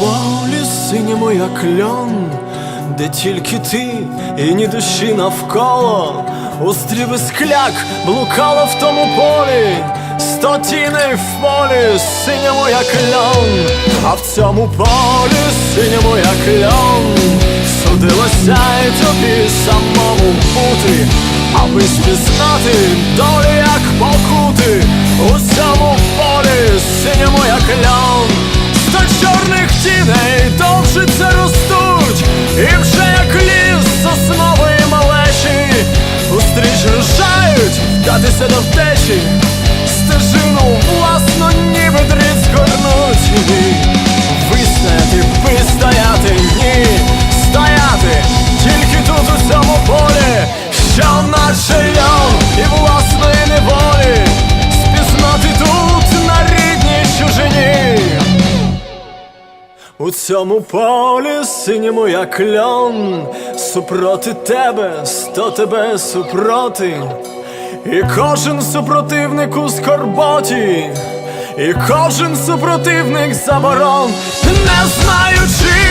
полі синьому, як льон, де тільки ти і ні душі навколо, острів і скляк блукало в тому полі, сто тіней в полі, синьому, як льон, а в цьому полі синьому, як льон, судилося й тобі самому бути, аби спізнати долі, як покути, рушають вдатися до втечі, стежину власну У цьому полі синьому, як льон, супроти тебе, сто тебе супроти, і кожен супротивник у скорботі, і кожен супротивник заборон, не знаючи,